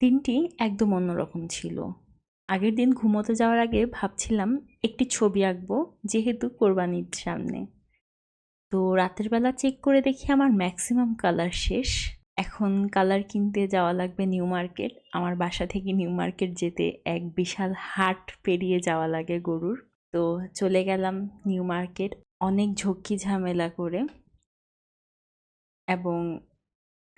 দিনটি একদম অন্যরকম ছিল। আগের দিন ঘুমোতে যাওয়ার আগে ভাবছিলাম একটি ছবি আঁকবো, যেহেতু কোরবানির সামনে। তো রাতের বেলা চেক করে দেখি আমার ম্যাক্সিমাম কালার শেষ। এখন কালার কিনতে যাওয়া লাগবে নিউ মার্কেট। আমার বাসা থেকে নিউ মার্কেট যেতে এক বিশাল হাট পেরিয়ে যাওয়া লাগে গরুর। তো চলে গেলাম নিউ মার্কেট। অনেক ঝক্কি ঝামেলা করে। এবং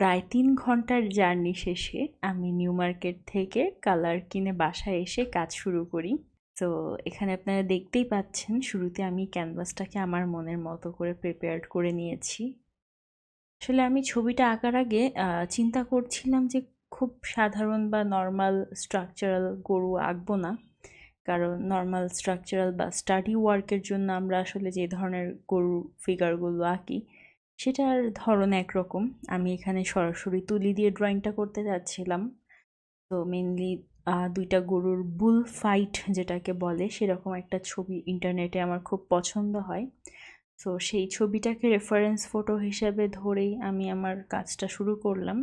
প্রায় তিন ঘণ্টার জার্নি শেষে আমি নিউ মার্কেট থেকে কালার কিনে বাসায় এসে কাজ শুরু করি। তো এখানে আপনারা দেখতেই পাচ্ছেন, শুরুতে আমি ক্যানভাসটাকে আমার মনের মতো করে প্রিপেয়ার করে নিয়েছি। আসলে আমি ছবিটা আঁকার আগে চিন্তা করছিলাম যে খুব সাধারণ বা নর্মাল স্ট্রাকচারাল গরু আঁকবো না। কারণ নর্মাল স্ট্রাকচারাল বা স্টাডি ওয়ার্কের জন্য আমরা আসলে যে ধরনের গরু ফিগারগুলো আঁকি সেটার ধরন একরকম। আমি এখানে সরাসরি তুলি দিয়ে ড্রয়িংটা করতে যাচ্ছিলাম। তো মেনলি দুইটা গরুর বুল ফাইট যেটাকে বলে, সেরকম একটা ছবি ইন্টারনেটে আমার খুব পছন্দ হয়। তো সেই ছবিটাকে রেফারেন্স ফটো হিসাবে ধরেই আমি আমার কাজটা শুরু করলাম।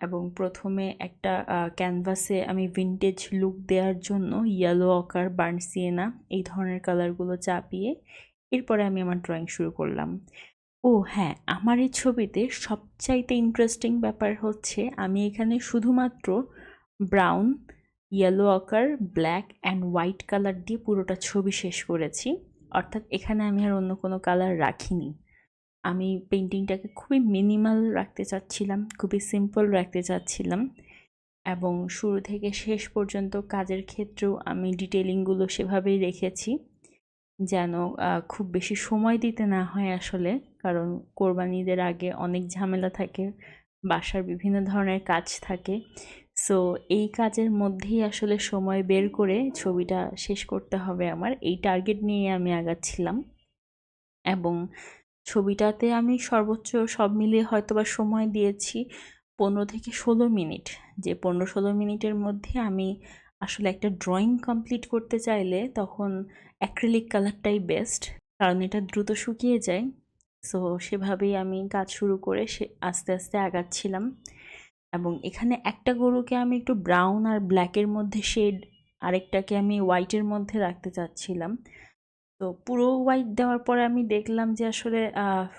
এবং প্রথমে একটা ক্যানভাসে আমি ভিনটেজ লুক দেওয়ার জন্য ইয়েলো অকার বার্নসিয়েনা এই ধরনের কালারগুলো চাপিয়ে, এরপরে আমি আমার ড্রয়িং শুরু করলাম। ও হ্যাঁ আমার এই ছবিতে সবচাইতে ইন্টারেস্টিং ব্যাপার হচ্ছে আমি এখানে শুধুমাত্র brown yellow ochre black and white colour দিয়ে পুরোটা ছবি শেষ করেছি। অর্থাৎ এখানে আমি আর অন্য কোনো কালার রাখিনি। আমি পেন্টিংটাকে খুবই মিনিমাল রাখতে চাচ্ছিলাম, খুবই সিম্পল রাখতে চাচ্ছিলাম এবং শুরু থেকে শেষ পর্যন্ত কাজের ক্ষেত্রেও আমি ডিটেলিংগুলো সেভাবেই রেখেছি। যেন খুব বেশি সময় দিতে না হয় আসলে। কারণ কোরবানিদের আগে অনেক ঝামেলা থাকে, বাসার বিভিন্ন ধরনের কাজ থাকে। সো এই কাজের মধ্যেই আসলে সময় বের করে ছবিটা শেষ করতে হবে আমার। এই টার্গেট নিয়ে আমি আগাচ্ছিলাম। এবং ছবিটাতে আমি সর্বোচ্চ সব মিলিয়ে হয়তো বা সময় দিয়েছি পনেরো থেকে ষোলো মিনিট। যে পনেরো ষোলো মিনিটের মধ্যে আমি আসলে একটা ড্রয়িং কমপ্লিট করতে চাইলে তখন অ্যাক্রিলিক কালারটাই বেস্ট কারণ এটা দ্রুত শুকিয়ে যায়। সো সেভাবেই আমি কাজ শুরু করে সে আস্তে আস্তে আগাচ্ছিলাম। এবং এখানে একটা গরুকে আমি একটু ব্রাউন আর ব্ল্যাকের মধ্যে শেড আরেকটাকে আমি হোয়াইটের মধ্যে রাখতে চাচ্ছিলাম। তো পুরো হোয়াইট দেওয়ার পরে আমি দেখলাম যে আসলে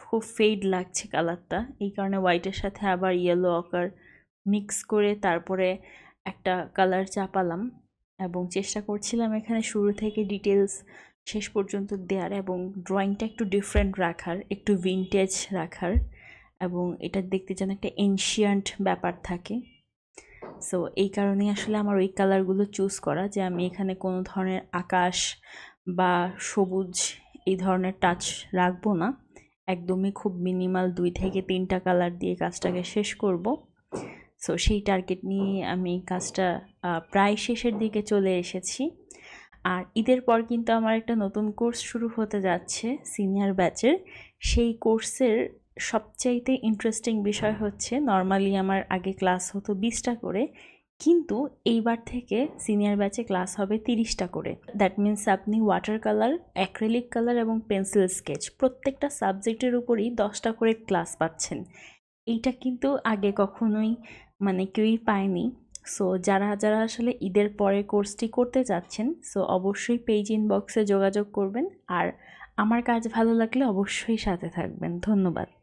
খুব ফেড লাগছে কালারটা এই কারণে হোয়াইটের সাথে আবার ইয়েলো অকার মিক্স করে তারপরে একটা কালার চাপালাম। এবং চেষ্টা করছিলাম এখানে শুরু থেকে ডিটেলস শেষ পর্যন্ত দেওয়ার এবং ড্রয়িংটা একটু ডিফারেন্ট রাখার, একটু ভিনটেজ রাখার এবং এটা দেখতে যেন একটা এনশিয়ান্ট ব্যাপার থাকে। সো এই কারণেই আসলে আমার ওই কালারগুলো চুজ করা যে আমি এখানে কোনো ধরনের আকাশ বা সবুজ এই ধরনের টাচ রাখব না। একদমই খুব মিনিমাল দুই থেকে তিনটা কালার দিয়ে কাজটাকে শেষ করব। সো সেই টার্গেট নিয়ে আমি কাজটা প্রায় শেষের দিকে চলে এসেছি। আর ঈদের পর কিন্তু আমার একটা নতুন কোর্স শুরু হতে যাচ্ছে সিনিয়র ব্যাচের সেই কোর্সের সবচাইতে ইন্টারেস্টিং বিষয় হচ্ছে নর্মালি আমার আগে ক্লাস হতো বিশটা করে, কিন্তু এইবার থেকে সিনিয়র ব্যাচে ক্লাস হবে তিরিশটা করে। দ্যাট মিন্স আপনি ওয়াটার কালার অ্যাক্রেলিক কালার এবং পেন্সিল স্কেচ প্রত্যেকটা সাবজেক্টের উপরই দশটা করে ক্লাস পাচ্ছেন। এইটা কিন্তু আগে কখনোই মানে কেউই পায়নি। সো যারা যারা আসলে ঈদের পরে কোর্সটি করতে যাচ্ছেন সো অবশ্যই পেজ ইনবক্সে যোগাযোগ করবেন। আর আমার কাজ ভালো লাগলে অবশ্যই সাথে থাকবেন। ধন্যবাদ।